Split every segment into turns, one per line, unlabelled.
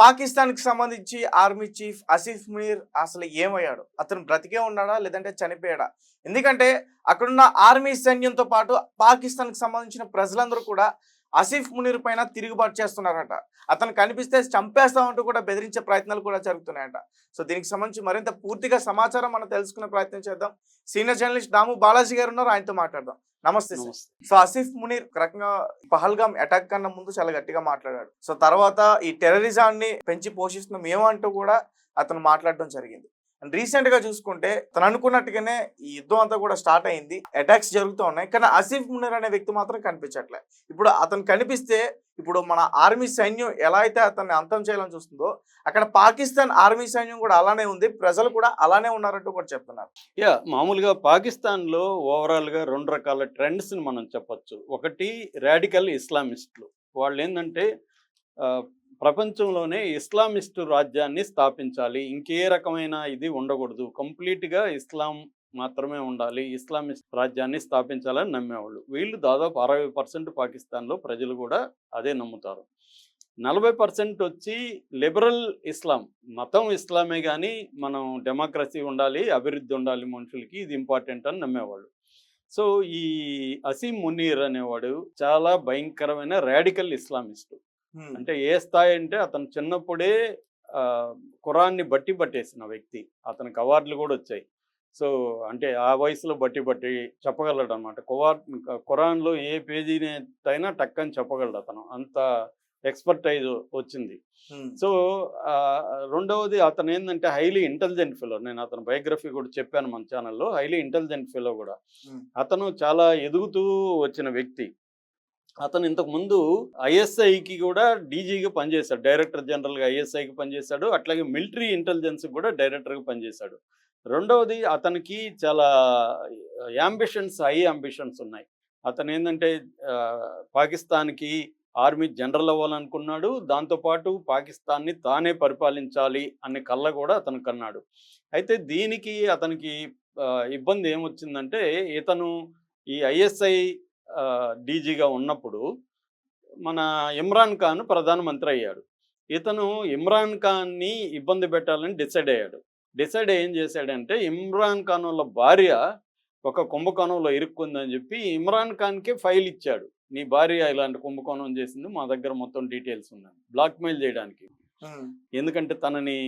పాకిస్తాన్కి సంబంధించి army chief Asif Munir అసలు ఏమయ్యాడు? అతను బ్రతికే ఉన్నాడా? లేదంటే చనిపోయాడా? ఎందుకంటే అక్కడున్న ఆర్మీ సైన్యంతో పాటు పాకిస్తాన్కి సంబంధించిన ప్రజలందరూ కూడా ఆసిఫ్ మునీర్ పైన తిరుగుబాటు చేస్తున్నారట. అతను కనిపిస్తే చంపేస్తామంటూ కూడా బెదిరించే ప్రయత్నాలు కూడా జరుగుతున్నాయట. సో దీనికి సంబంధించి మరింత పూర్తిగా సమాచారం మనం తెలుసుకునే ప్రయత్నం చేద్దాం. సీనియర్ జర్నలిస్ట్ దాము బాలాజీ గారు ఉన్నారు. ఆయనతో మాట్లాడదాం. నమస్తే సార్. సో ఆసిఫ్ మునీర్ రకంగా పహల్గామ్ అటాక్ కన్నా ముందు చాలా గట్టిగా మాట్లాడాడు. సో తర్వాత ఈ టెర్రరిజాన్ని పెంచి పోషిస్తున్నాం ఏమంటూ కూడా అతను మాట్లాడడం జరిగింది. అండ్ రీసెంట్గా చూసుకుంటే తను అనుకున్నట్టుగానే ఈ యుద్ధం అంతా కూడా స్టార్ట్ అయింది. అటాక్స్ జరుగుతూ ఉన్నాయి. కానీ అసీఫ్ మునర్ అనే వ్యక్తి మాత్రం కనిపించట్లే. ఇప్పుడు అతను కనిపిస్తే ఇప్పుడు మన ఆర్మీ సైన్యం ఎలా అయితే అతన్ని అంతం చేయాలని చూస్తుందో అక్కడ పాకిస్తాన్ ఆర్మీ సైన్యం కూడా అలానే ఉంది. ప్రజలు కూడా అలానే ఉన్నారంటూ కూడా చెప్తున్నారు.
యా మామూలుగా పాకిస్తాన్లో ఓవరాల్గా రెండు రకాల ట్రెండ్స్ని మనం చెప్పొచ్చు. ఒకటి రాడికల్ ఇస్లామిస్టులు. వాళ్ళు ఏంటంటే ఆ, ప్రపంచంలోనే ఇస్లామిస్టు రాజ్యాన్ని స్థాపించాలి. ఇంకే రకమైన ఇది ఉండకూడదు. కంప్లీట్గా ఇస్లాం మాత్రమే ఉండాలి. ఇస్లామిస్ట్ రాజ్యాన్ని స్థాపించాలని నమ్మేవాళ్ళు. వీళ్ళు దాదాపు అరవై పర్సెంట్ పాకిస్తాన్లో ప్రజలు కూడా అదే నమ్ముతారు. నలభై పర్సెంట్ వచ్చి లిబరల్ ఇస్లాం. మతం ఇస్లామే కానీ మనం డెమోక్రసీ ఉండాలి అభివృద్ధి ఉండాలి మనుషులకి ఇది ఇంపార్టెంట్ అని నమ్మేవాళ్ళు. సో ఈ అసీం మునీర్ అనేవాడు చాలా భయంకరమైన రాడికల్ ఇస్లామిస్టు. అంటే ఏ స్థాయి అంటే అతను చిన్నప్పుడే ఆ, ఖురాన్ని బట్టి పట్టేసిన వ్యక్తి. అతనికి అవార్డులు కూడా వచ్చాయి. సో అంటే ఆ వయసులో బట్టి బట్టి చెప్పగలడు అనమాట కువార్ ఖురాన్లో ఏ పేజీని అయినా టక్కని చెప్పగలడు అతను. అంత ఎక్స్పర్టైజ్ వచ్చింది. సో రెండవది అతను ఏంటంటే హైలీ ఇంటెలిజెంట్ ఫెలో. నేను అతని బయోగ్రఫీ కూడా చెప్పాను మన ఛానల్లో. హైలీ ఇంటెలిజెంట్ ఫెలో కూడా. అతను చాలా ఎదుగుతూ వచ్చిన వ్యక్తి. అతను ఇంతకు ముందు ఐఎస్ఐకి కూడా డీజీగా పనిచేశాడు. డైరెక్టర్ జనరల్గా ఐఎస్ఐకి పనిచేశాడు. అట్లాగే మిలిటరీ ఇంటెలిజెన్స్ కూడా డైరెక్టర్గా పనిచేశాడు. రెండవది అతనికి చాలా యాంబిషన్స్ హై అంబిషన్స్ ఉన్నాయి. అతను ఏంటంటే పాకిస్తాన్కి ఆర్మీ జనరల్ అవ్వాలనుకున్నాడు. దాంతోపాటు పాకిస్తాన్ని తానే పరిపాలించాలి అనే కళ్ళ కూడా అతను కన్నాడు. అయితే దీనికి అతనికి ఇబ్బంది ఏమొచ్చిందంటే ఇతను ఈ ఐఎస్ఐ డీజీగా ఉన్నప్పుడు మన ఇమ్రాన్ ఖాన్ ప్రధానమంత్రి అయ్యాడు. ఇతను ఇమ్రాన్ ఖాన్ని ఇబ్బంది పెట్టాలని డిసైడ్ అయ్యాడు. డిసైడ్ ఏం చేశాడంటే ఇమ్రాన్ ఖాన్ వాళ్ళ భార్య ఒక కుంభకోణంలో ఇరుక్కుందని చెప్పి ఇమ్రాన్ ఖాన్కే ఫైల్ ఇచ్చాడు. నీ భార్య ఇలాంటి కుంభకోణం చేసింది మా దగ్గర మొత్తం డీటెయిల్స్ ఉన్నాయి. బ్లాక్మెయిల్ చేయడానికి. ఎందుకంటే తనని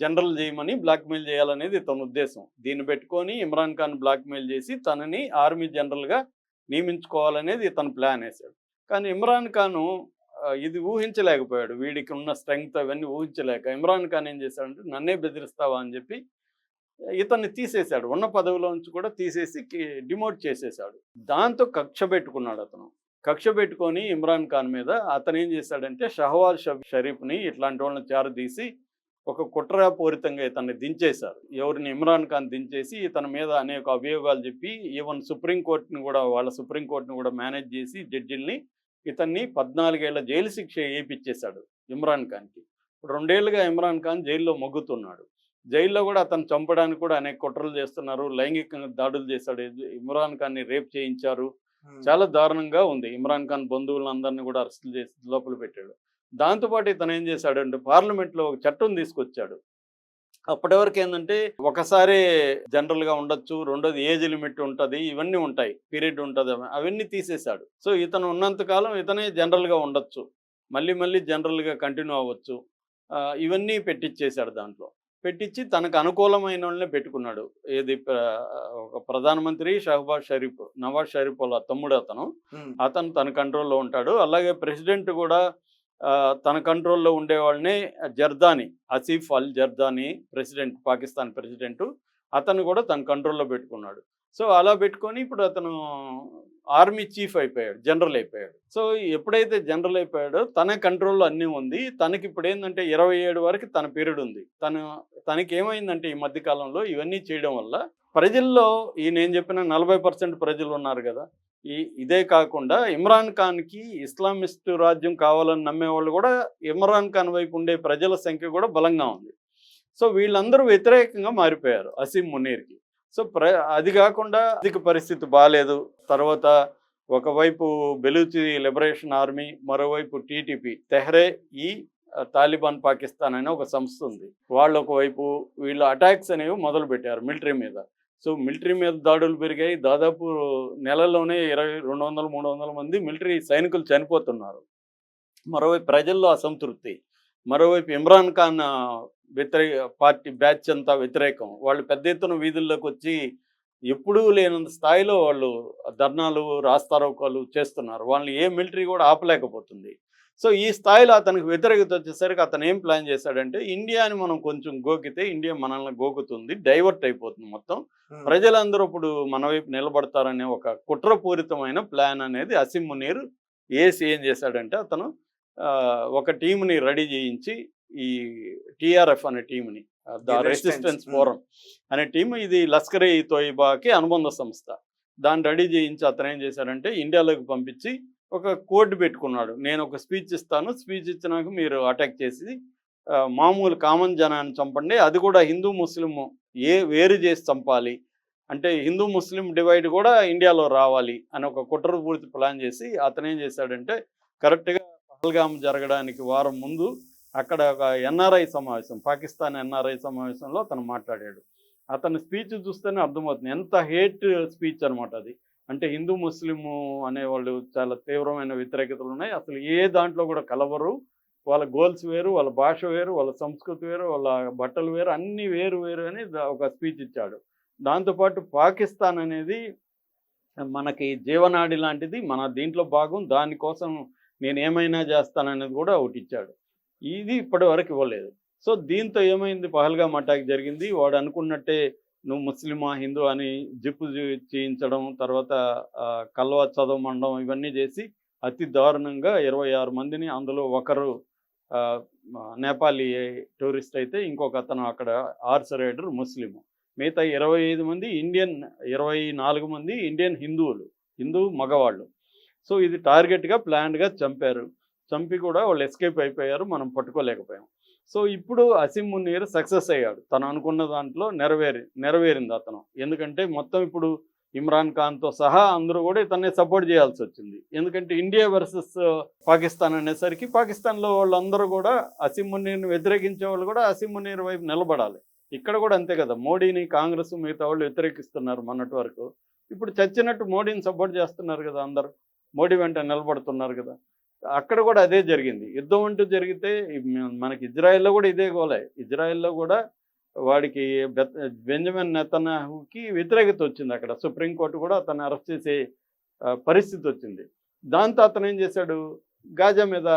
జనరల్ చేయమని బ్లాక్మెయిల్ చేయాలనేది తన ఉద్దేశం. దీన్ని పెట్టుకొని ఇమ్రాన్ ఖాన్ బ్లాక్మెయిల్ చేసి తనని ఆర్మీ జనరల్గా నియమించుకోవాలనేది ఇతను ప్లాన్ వేశాడు కానీ ఇమ్రాన్ ఖాను ఇది ఊహించలేకపోయాడు. వీడికి ఉన్న స్ట్రెంగ్త్ అవన్నీ ఊహించలేక ఇమ్రాన్ ఖాన్ ఏం చేశాడంటే నన్నే బెదిరిస్తావా? అని చెప్పి ఇతన్ని తీసేశాడు. ఉన్న పదవిలో నుంచి కూడా తీసేసి డిమోట్ చేసేశాడు. దాంతో కక్ష పెట్టుకున్నాడు అతను. కక్ష పెట్టుకొని ఇమ్రాన్ ఖాన్ మీద అతను ఏం చేశాడంటే షహవాజ్ షబ్ షరీఫ్ని ఇట్లాంటి వాళ్ళని చేరదీసి ఒక కుట్రపూరితంగా ఇతన్ని దించేశారు. ఎవరిని ఇమ్రాన్ ఖాన్ దించేసి ఇతని మీద అనేక అభియోగాలు చెప్పి ఈవెన్ సుప్రీంకోర్టుని కూడా వాళ్ళ సుప్రీంకోర్టుని కూడా మేనేజ్ చేసి జడ్జిల్ని ఇతన్ని పద్నాలుగేళ్ళ జైలు శిక్ష వేయించేశాడు ఇమ్రాన్ ఖాన్కి. ఇప్పుడు రెండేళ్ళుగా ఇమ్రాన్ ఖాన్ జైల్లో మొగ్గుతున్నాడు. జైల్లో కూడా అతను చంపడానికి కూడా అనేక కుట్రలు చేస్తున్నారు లైంగికంగా దాడులు చేశాడు ఇమ్రాన్ ఖాన్ని రేప్ చేయించారు. చాలా దారుణంగా ఉంది. ఇమ్రాన్ ఖాన్ బంధువులందరినీ కూడా అరెస్టులు చేసి లోపల పెట్టాడు. దాంతోపాటు ఇతను ఏం చేశాడంటే పార్లమెంట్లో ఒక చట్టం తీసుకొచ్చాడు. అప్పటి వరకు ఏంటంటే ఒకసారి జనరల్గా ఉండొచ్చు రెండోది ఏజ్ లిమిట్ ఉంటుంది ఇవన్నీ ఉంటాయి పీరియడ్ ఉంటుంది అవన్నీ తీసేశాడు. సో ఇతను ఉన్నంతకాలం ఇతనే జనరల్గా ఉండొచ్చు మళ్ళీ మళ్ళీ జనరల్గా కంటిన్యూ అవ్వచ్చు ఇవన్నీ పెట్టించేశాడు దాంట్లో. పెట్టించి తనకు అనుకూలమైన వాళ్ళనే పెట్టుకున్నాడు. ఏది ప్రధానమంత్రి షహబాజ్ షరీఫ్ నవాజ్ షరీఫ్ వాళ్ళ తమ్ముడు అతను. అతను తన కంట్రోల్లో ఉంటాడు. అలాగే ప్రెసిడెంట్ కూడా తన కంట్రోల్లో ఉండేవాళ్ళని జర్దాని అసీఫ్ అల్ జర్దాని ప్రెసిడెంట్ పాకిస్తాన్ ప్రెసిడెంట్ అతను కూడా తన కంట్రోల్లో పెట్టుకున్నాడు. సో అలా పెట్టుకొని ఇప్పుడు అతను ఆర్మీ చీఫ్ అయిపోయాడు జనరల్ అయిపోయాడు. సో ఎప్పుడైతే జనరల్ అయిపోయాడో తన కంట్రోల్లో అన్నీ ఉంది. తనకి ఇప్పుడు ఏంటంటే ఇరవై ఏడు వరకు తన పీరియడ్ ఉంది. తను తనకి ఏమైందంటే ఈ మధ్య కాలంలో ఇవన్నీ చేయడం వల్ల ప్రజల్లో ఈ నేను చెప్పిన నలభై పర్సెంట్ ప్రజలు ఉన్నారు కదా ఈ ఇదే కాకుండా ఇమ్రాన్ ఖాన్కి ఇస్లామిస్ట్ రాజ్యం కావాలని నమ్మేవాళ్ళు కూడా ఇమ్రాన్ ఖాన్ వైపు ఉండే ప్రజల సంఖ్య కూడా బలంగా ఉంది. సో వీళ్ళందరూ వ్యతిరేకంగా మారిపోయారు అసీం మునీర్కి. సో ప్ర అది కాకుండా ఆర్థిక పరిస్థితి బాగాలేదు తర్వాత ఒకవైపు బెలూచి లిబరేషన్ ఆర్మీ మరోవైపు టీటీపీ తెహ్రే ఈ తాలిబాన్ పాకిస్తాన్ అనే ఒక సంస్థ ఉంది. వాళ్ళు ఒకవైపు వీళ్ళు అటాక్స్ అనేవి మొదలు పెట్టారు మిలిటరీ మీద. సో మిలిటరీ మీద దాడులు పెరిగాయి. దాదాపు నెలలోనే ఇరవై రెండు వందల మూడు వందల మంది మిలిటరీ సైనికులు చనిపోతున్నారు. మరోవైపు ప్రజల్లో అసంతృప్తి మరోవైపు ఇమ్రాన్ ఖాన్ వ్యతిరేక పార్టీ బ్యాచ్ అంతా వ్యతిరేకం. వాళ్ళు పెద్ద ఎత్తున వీధుల్లోకి వచ్చి ఎప్పుడూ లేనంత స్థాయిలో వాళ్ళు ధర్నాలు రాస్తారోకాలు చేస్తున్నారు. వాళ్ళని ఏ మిలిటరీ కూడా ఆపలేకపోతుంది. సో ఈ స్థాయిలో అతనికి వ్యతిరేకత వచ్చేసరికి అతను ఏం ప్లాన్ చేశాడంటే ఇండియాని మనం కొంచెం గోకితే ఇండియా మనల్ని గోకుతుంది డైవర్ట్ అయిపోతుంది మొత్తం. ప్రజలందరూ ఇప్పుడు మన వైపు నిలబడతారనే ఒక కుట్రపూరితమైన ప్లాన్ అనేది అసిమ్ మునీర్ ఏసి ఏం చేశాడంటే అతను ఒక టీంని రెడీ చేయించి ఈ టిఆర్ఎఫ్ అనే టీంని ద. రెసిస్టెన్స్. ఫోరం అనే టీం ఇది లస్కర్ తోయిబాకి అనుబంధ సంస్థ దాన్ని రెడీ చేయించి అతను ఏం చేశాడంటే ఇండియాలోకి పంపించి ఒక కోడ్ పెట్టుకున్నాడు. నేను ఒక స్పీచ్ ఇస్తాను. స్పీచ్ ఇచ్చినాక మీరు అటాక్ చేసి మామూలు కామన్ జనాన్ని చంపండి. అది కూడా హిందూ ముస్లిం ఏ వేరు చేసి చంపాలి? అంటే హిందూ ముస్లిం డివైడ్ కూడా ఇండియాలో రావాలి అని ఒక కుట్రపూర్తి ప్లాన్ చేసి అతను ఏం చేశాడంటే కరెక్ట్గా పహల్గామ్ జరగడానికి వారం ముందు అక్కడ ఒక ఎన్ఆర్ఐ సమావేశం పాకిస్తాన్ ఎన్ఆర్ఐ సమావేశంలో అతను మాట్లాడాడు. అతని స్పీచ్ చూస్తేనే అర్థమవుతుంది. ఎంత హేట్ స్పీచ్ అనమాట అది. అంటే హిందూ ముస్లిము అనేవాళ్ళు చాలా తీవ్రమైన వ్యతిరేకతలు ఉన్నాయి. అసలు ఏ దాంట్లో కూడా కలవరు. వాళ్ళ గోల్స్ వేరు వాళ్ళ భాష వేరు వాళ్ళ సంస్కృతి వేరు వాళ్ళ బట్టలు వేరు అన్నీ వేరు వేరు అని ఒక స్పీచ్ ఇచ్చాడు. దాంతోపాటు పాకిస్తాన్ అనేది మనకి జీవనాడి లాంటిది. మన దీంట్లో భాగం. దానికోసం నేను ఏమైనా చేస్తాననేది కూడా ఒకటి ఇచ్చాడు. ఇది ఇప్పటి వరకు ఇవ్వలేదు. సో దీంతో ఏమైంది? పహల్గా అటాక్ జరిగింది. వాడు అనుకున్నట్టే నువ్వు ముస్లిమా హిందూ అని జిప్పు చేయించడం తర్వాత కల్వా చదవమండం ఇవన్నీ చేసి అతి దారుణంగా ఇరవై ఆరు మందిని అందులో ఒకరు ఆ, నేపాలీ టూరిస్ట్ అయితే ఇంకొక అతను అక్కడ ఆర్స్ రైడర్ ముస్లిం మిగతా ఇరవై ఐదు మంది ఇండియన్ ఇరవై నాలుగు మంది ఇండియన్ హిందువులు హిందూ మగవాళ్ళు. సో ఇది టార్గెట్గా ప్లాన్డ్గా చంపారు. చంపి కూడా వాళ్ళు ఎస్కేప్ అయిపోయారు మనం పట్టుకోలేకపోయాం. సో ఇప్పుడు అసిమ్ మునీర్ సక్సెస్ అయ్యాడు. తను అనుకున్న దాంట్లో నెరవేరి నెరవేరింది అతను. ఎందుకంటే మొత్తం ఇప్పుడు ఇమ్రాన్ ఖాన్తో సహా అందరూ కూడా ఇతన్ని సపోర్ట్ చేయాల్సి వచ్చింది. ఎందుకంటే ఇండియా వర్సెస్ పాకిస్తాన్ అనేసరికి పాకిస్తాన్లో వాళ్ళందరూ కూడా అసిమ్ మునీర్ని వ్యతిరేకించే వాళ్ళు కూడా అసిమ్ మునీర్ వైపు నిలబడాలి. ఇక్కడ కూడా అంతే కదా మోడీని కాంగ్రెస్ మిగతా వాళ్ళు వ్యతిరేకిస్తున్నారు మొన్నటి వరకు. ఇప్పుడు చచ్చినట్టు మోడీని సపోర్ట్ చేస్తున్నారు కదా అందరూ. మోడీ వెంట నిలబడుతున్నారు కదా. అక్కడ కూడా అదే జరిగింది. యుద్ధం అంటూ జరిగితే మనకి ఇజ్రాయెల్లో కూడా ఇదే గోలే. ఇజ్రాయెల్లో కూడా వాడికి బెంజమిన్ నెతనాహుకి వ్యతిరేకత వచ్చింది అక్కడ. సుప్రీంకోర్టు కూడా అతన్ని అరెస్ట్ చేసే పరిస్థితి వచ్చింది. దాంతో అతను ఏం చేశాడు? గాజా మీద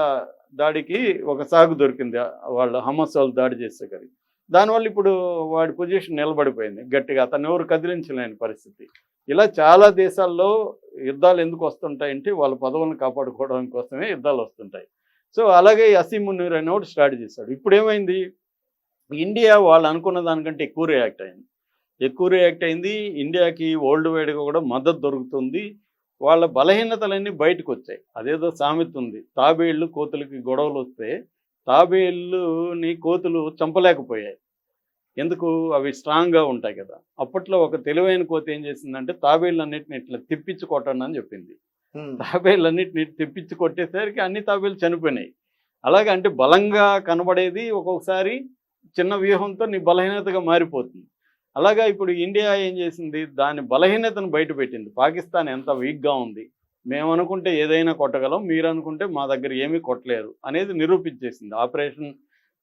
దాడికి ఒక సాగు దొరికింది. వాళ్ళు హమస్ వాళ్ళు దాడి చేసేసరికి. దానివల్ల ఇప్పుడు వాడి పొజిషన్ నిలబడిపోయింది గట్టిగా. అతను ఎవరు కదిలించలేని పరిస్థితి. ఇలా చాలా దేశాల్లో యుద్ధాలు ఎందుకు వస్తుంటాయంటే వాళ్ళ పదవులను కాపాడుకోవడం కోసమే యుద్ధాలు వస్తుంటాయి. సో అలాగే అసీం మునీర్ అనేవాడు స్టార్ట్ చేశాడు. ఇప్పుడు ఏమైంది? ఇండియా వాళ్ళు అనుకున్న దానికంటే ఎక్కువ రియాక్ట్ అయింది. ఎక్కువ రియాక్ట్ అయింది. ఇండియాకి వరల్డ్ వైడ్గా కూడా మద్దతు దొరుకుతుంది. వాళ్ళ బలహీనతలన్నీ బయటకు వచ్చాయి. అదేదో సామెత ఉంది. తాబేళ్ళు కోతులకి గొడవలు వస్తే తాబేళ్ళుని కోతులు చంపలేకపోయాయి. ఎందుకు అవి స్ట్రాంగ్గా ఉంటాయి కదా. అప్పట్లో ఒక తెలివైన కోతి ఏం చేసిందంటే తాబేళ్ళన్నిటిని ఇట్లా తిప్పించి కొట్టండి అని చెప్పింది. తాబేళ్ళన్నిటిని తెప్పించి కొట్టేసరికి అన్ని తాబేలు చనిపోయినాయి. అలాగే అంటే బలంగా కనబడేది ఒక్కొక్కసారి చిన్న వ్యూహంతో నీ బలహీనతగా మారిపోతుంది. అలాగా ఇప్పుడు ఇండియా ఏం చేసింది? దాని బలహీనతను బయటపెట్టింది పాకిస్తాన్ ఎంత వీక్గా ఉంది. మేము అనుకుంటే ఏదైనా కొట్టగలం మీరు అనుకుంటే మా దగ్గర ఏమీ కొట్టలేరు అనేది నిరూపించేసింది. ఆపరేషన్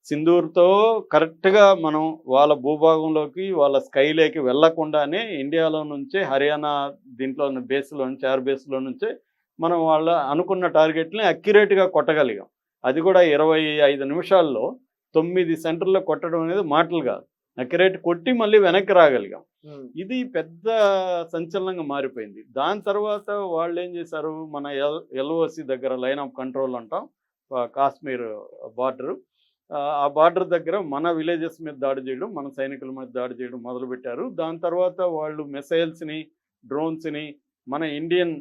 సింధూర్తో కరెక్ట్గా మనం వాళ్ళ భూభాగంలోకి వాళ్ళ స్కైలోకి వెళ్ళకుండానే ఇండియాలో నుంచే హర్యానా దీంట్లో బేస్లో నుంచి ఎయిర్ బేస్లో నుంచే మనం వాళ్ళ అనుకున్న టార్గెట్ని అక్యురేట్గా కొట్టగలిగాం. అది కూడా ఇరవై ఐదు నిమిషాల్లో తొమ్మిది సెంటర్లో కొట్టడం అనేది మాటలు కాదు. అక్యురేట్ కొట్టి మళ్ళీ వెనక్కి రాగలిగాం. ఇది పెద్ద సంచలనంగా మారిపోయింది. దాని తర్వాత వాళ్ళు ఏం చేశారు? మన ఎల్ ఎల్ఓసి దగ్గర లైన్ ఆఫ్ కంట్రోల్ అంటాం కాశ్మీర్ బార్డర్. ఆ బార్డర్ దగ్గర మన విలేజెస్ మీద దాడి చేయడం మన సైనికుల మీద దాడి చేయడం మొదలుపెట్టారు. దాని తర్వాత వాళ్ళు మిసైల్స్ని డ్రోన్స్ని మన Indian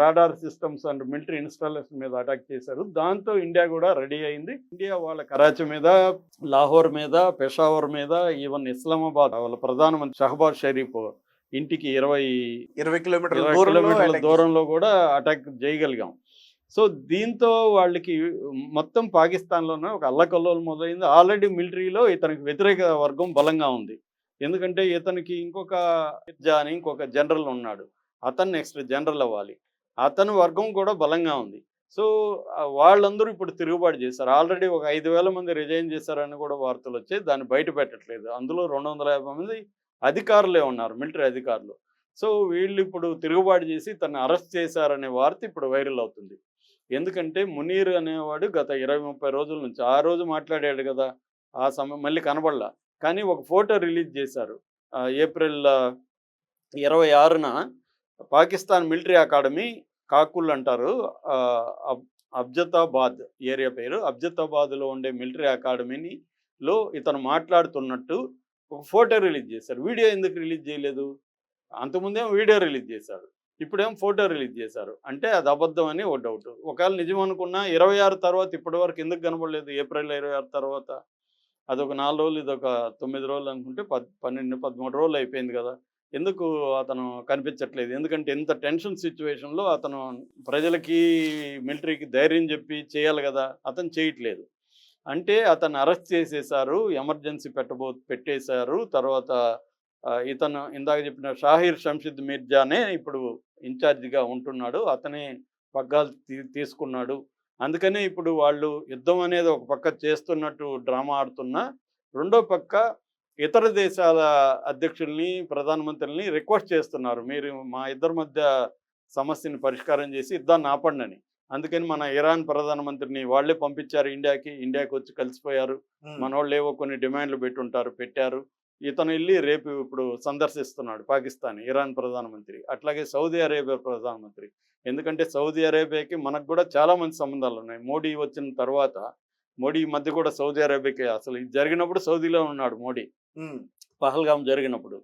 radar systems and military installation మీద అటాక్ చేశారు. దాంతో ఇండియా కూడా రెడీ అయింది. ఇండియా వాళ్ళ కరాచీ మీద లాహోర్ మీద పెషావర్ మీద ఈవెన్ ఇస్లామాబాద్ వాళ్ళ ప్రధానమంత్రి షహబాజ్ షరీఫ్ ఇంటికి ఇరవై
ఇరవై కిలోమీటర్ల
కిలోమీటర్ల దూరంలో కూడా అటాక్ చేయగలిగాం. సో దీంతో వాళ్ళకి మొత్తం పాకిస్తాన్లోనే ఒక అల్లకల్లోలు మొదలైంది. ఆల్రెడీ మిలిటరీలో ఇతనికి వ్యతిరేక వర్గం బలంగా ఉంది. ఎందుకంటే ఇతనికి ఇంకొక మిర్జా అని ఇంకొక జనరల్ ఉన్నాడు. అతను నెక్స్ట్ జనరల్ అవ్వాలి. అతని వర్గం కూడా బలంగా ఉంది. సో వాళ్ళందరూ ఇప్పుడు తిరుగుబాటు చేశారు. ఆల్రెడీ ఒక ఐదు వేల మంది రిజైన్ చేశారని కూడా వార్తలు వచ్చాయి. దాన్ని బయట పెట్టట్లేదు. అందులో రెండు వందల యాభై మంది అధికారులే ఉన్నారు మిలిటరీ అధికారులు. సో వీళ్ళు ఇప్పుడు తిరుగుబాటు చేసి తను అరెస్ట్ చేశారనే వార్త ఇప్పుడు వైరల్ అవుతుంది. ఎందుకంటే మునీర్ అనేవాడు గత ఇరవై ముప్పై రోజుల నుంచి ఆ రోజు మాట్లాడాడు కదా ఆ సమయం మళ్ళీ కనబడలా. కానీ ఒక ఫోటో రిలీజ్ చేశారు. ఏప్రిల్ ఇరవై ఆరున పాకిస్తాన్ మిలిటరీ అకాడమీ కాకుల్ అంటారు అబ్- అబ్జతాబాద్ ఏరియా పేరు. అబ్జతాబాద్లో ఉండే మిలిటరీ అకాడమీని లో ఇతను మాట్లాడుతున్నట్టు ఒక ఫోటో రిలీజ్ చేశారు. వీడియో ఎందుకు రిలీజ్ చేయలేదు? అంతకుముందేమో వీడియో రిలీజ్ చేశారు. ఇప్పుడేమో ఫోటో రిలీజ్ చేశారు? అంటే అది అబద్ధం అని ఒక డౌట్. ఒకవేళ నిజం అనుకున్నా ఇరవై ఆరు తర్వాత ఇప్పటి వరకు ఎందుకు కనబడలేదు? ఏప్రిల్ ఇరవై ఆరు తర్వాత? అదొక నాలుగు రోజులు ఇదొక తొమ్మిది రోజులు అనుకుంటే పద్ పన్నెండు పదమూడు రోజులు అయిపోయింది కదా! ఎందుకు అతను కనిపించట్లేదు? ఎందుకంటే ఇంత టెన్షన్ సిచ్యువేషన్లో అతను ప్రజలకి మిలిటరీకి ధైర్యం చెప్పి చేయాలి కదా! అతను చేయట్లేదు. అంటే అతను అరెస్ట్ చేసేసారు ఎమర్జెన్సీ పెట్టబో పెట్టేశారు తర్వాత ఇతను ఇందాక చెప్పిన షాహిర్ షంషిద్ మిర్జానే ఇప్పుడు ఇన్ఛార్జిగా ఉంటున్నాడు. అతనే పగ్గాలు తీ తీసుకున్నాడు. అందుకనే ఇప్పుడు వాళ్ళు యుద్ధం అనేది ఒక పక్క చేస్తున్నట్టు డ్రామా ఆడుతున్నా రెండో పక్క ఇతర దేశాల అధ్యక్షుల్ని ప్రధానమంత్రుల్ని రిక్వెస్ట్ చేస్తున్నారు. మీరు మా ఇద్దరి మధ్య సమస్యని పరిష్కారం చేసి యుద్ధాన్ని ఆపండి అని అందుకని మన ఇరాన్ ప్రధానమంత్రిని వాళ్ళే పంపించారు. ఇండియాకి ఇండియాకి వచ్చి కలిసిపోయారు. మన వాళ్ళు ఏవో కొన్ని డిమాండ్లు పెట్టుంటారు పెట్టారు. ఇతను వెళ్ళి రేపు ఇప్పుడు సందర్శిస్తున్నాడు పాకిస్తాన్ ఇరాన్ ప్రధానమంత్రి అట్లాగే సౌదీ అరేబియా ప్రధానమంత్రి. ఎందుకంటే సౌదీ అరేబియాకి మనకు కూడా చాలా మంచి సంబంధాలు ఉన్నాయి. మోడీ వచ్చిన తర్వాత మోడీ మధ్య కూడా సౌదీ అరేబియాకి అసలు ఇది జరిగినప్పుడు సౌదీలో ఉన్నాడు మోడీ. పహల్గాం జరిగినప్పుడు.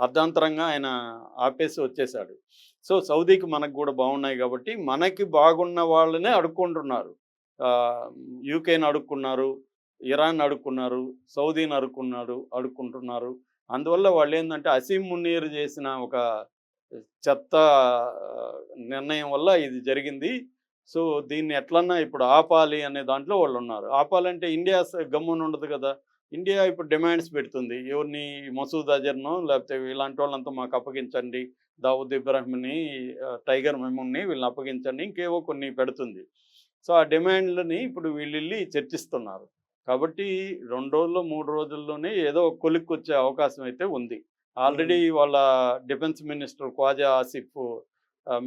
అర్ధాంతరంగా ఆయన ఆపేసి వచ్చేసాడు సో సౌదీకి మనకు కూడా బాగున్నాయి కాబట్టి మనకి బాగున్న వాళ్ళనే అడుక్కుంటున్నారు. ఆ, యూకేని అడుక్కున్నారు. ఇరాన్ అడుక్కున్నారు సౌదీని అడుక్కున్నారు అడుక్కుంటున్నారు. అందువల్ల వాళ్ళు ఏంటంటే అసీం మున్నీర్ చేసిన ఒక చెత్త నిర్ణయం వల్ల ఇది జరిగింది. సో దీన్ని ఎట్లన్నా ఇప్పుడు ఆపాలి అనే దాంట్లో వాళ్ళు ఉన్నారు ఆపాలంటే ఇండియా గమ్మున ఉండదు కదా. ఇండియా ఇప్పుడు డిమాండ్స్ పెడుతుంది. ఎవరిని మసూద్ అజర్ను లేకపోతే ఇలాంటి వాళ్ళంతా మాకు అప్పగించండి. దావుద్ ఇబ్రాహింని టైగర్ మెమూన్ని వీళ్ళని అప్పగించండి. ఇంకేవో కొన్ని పెడుతుంది. సో ఆ డిమాండ్లని ఇప్పుడు వీళ్ళు వెళ్ళి చర్చిస్తున్నారు. కాబట్టి రెండు రోజుల్లో మూడు రోజుల్లోనే ఏదో కొలిక్కి వచ్చే అవకాశం అయితే ఉంది. ఆల్రెడీ వాళ్ళ డిఫెన్స్ మినిస్టర్ ఖవాజా ఆసిఫ్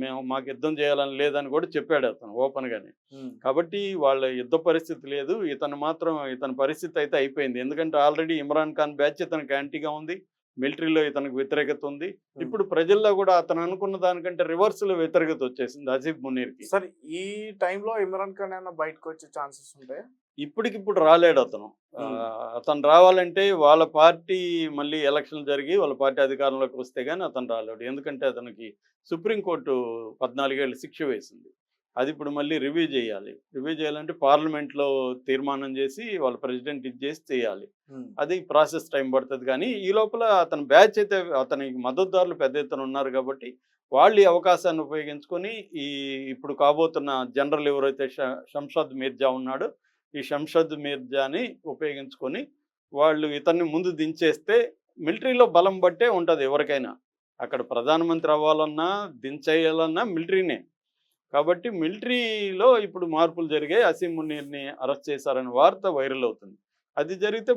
మేము మాకు యుద్ధం చేయాలని లేదని కూడా చెప్పాడు అతను ఓపెన్గానే. కాబట్టి వాళ్ళ యుద్ధ పరిస్థితి లేదు. ఇతను మాత్రం ఇతని పరిస్థితి అయితే అయిపోయింది. ఎందుకంటే ఆల్రెడీ ఇమ్రాన్ ఖాన్ బ్యాచ్ ఇతనికి యాంటీగా ఉంది. మిలిటరీలో ఇతనికి వ్యతిరేకత ఉంది. ఇప్పుడు ప్రజల్లో కూడా అతను అనుకున్న దానికంటే రివర్స్లో వ్యతిరేకత వచ్చేసింది అసీఫ్ మునీర్కి.
సార్ ఈ టైంలో ఇమ్రాన్ ఖాన్ ఏమైనా బయటకు వచ్చే ఛాన్సెస్ ఉంటాయా?
ఇప్పటికిప్పుడు రాలేడు అతను. అతను రావాలంటే వాళ్ళ పార్టీ మళ్ళీ ఎలక్షన్ జరిగి వాళ్ళ పార్టీ అధికారంలోకి వస్తే కానీ అతను రాలేడు. ఎందుకంటే అతనికి సుప్రీంకోర్టు పద్నాలుగేళ్ళు శిక్ష వేసింది. అది ఇప్పుడు మళ్ళీ రివ్యూ చేయాలి. రివ్యూ చేయాలంటే పార్లమెంట్లో తీర్మానం చేసి వాళ్ళ ప్రెసిడెంట్ ఇది చేసి చేయాలి. అది ప్రాసెస్ టైం పడుతుంది కానీ ఈ లోపల అతని బ్యాచ్ అయితే అతనికి మద్దతుదారులు పెద్ద ఎత్తున ఉన్నారు కాబట్టి వాళ్ళు ఈ అవకాశాన్ని ఉపయోగించుకొని ఈ ఇప్పుడు కాబోతున్న జనరల్ ఎవరైతే షంషద్ మీర్జా ఉన్నాడో ఈ షంషద్ మీర్జాని ఉపయోగించుకొని వాళ్ళు ఇతన్ని ముందు దించేస్తే మిలిటరీలో బలం బట్టే ఉంటుంది ఎవరికైనా. అక్కడ ప్రధానమంత్రి అవ్వాలన్నా దించేయాలన్నా మిలిటరీనే. కాబట్టి మిలిటరీలో ఇప్పుడు మార్పులు జరిగాయి. అసీం మునీర్ని అరెస్ట్ చేశారనే వార్త వైరల్ అవుతుంది. అది జరిగితే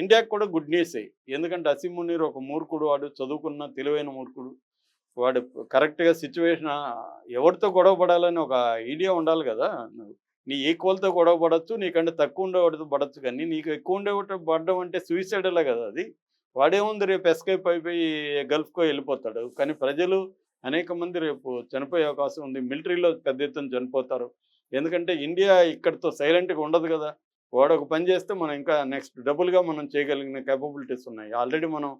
ఇండియాకి కూడా గుడ్ న్యూస్ ఎందుకంటే అసీం మునీర్ ఒక మూర్ఖుడు వాడు చదువుకున్న తెలివైన మూర్ఖుడు. వాడు కరెక్ట్గా సిచ్యువేషన్ ఎవరితో గొడవ పడాలని ఒక ఐడియా ఉండాలి కదా. నీ ఈక్వల్తో గొడవ పడవచ్చు నీకంటే తక్కువ ఉండేవాడితో పడచ్చు కానీ నీకు ఎక్కువ ఉండేవాటి పడడం అంటే సూసైడలే కదా అది. వాడేముంది రేపు ఎస్కేప్ అయిపోయి గల్ఫ్కో వెళ్ళిపోతాడు. కానీ ప్రజలు అనేక మంది రేపు చనిపోయే అవకాశం ఉంది. మిలిటరీలో పెద్ద ఎత్తున చనిపోతారు. ఎందుకంటే ఇండియా ఇక్కడితో సైలెంట్గా ఉండదు కదా. వాడు ఒక పని చేస్తే మనం ఇంకా నెక్స్ట్ డబుల్గా మనం చేయగలిగిన కేపబిలిటీస్ ఉన్నాయి. ఆల్రెడీ మనం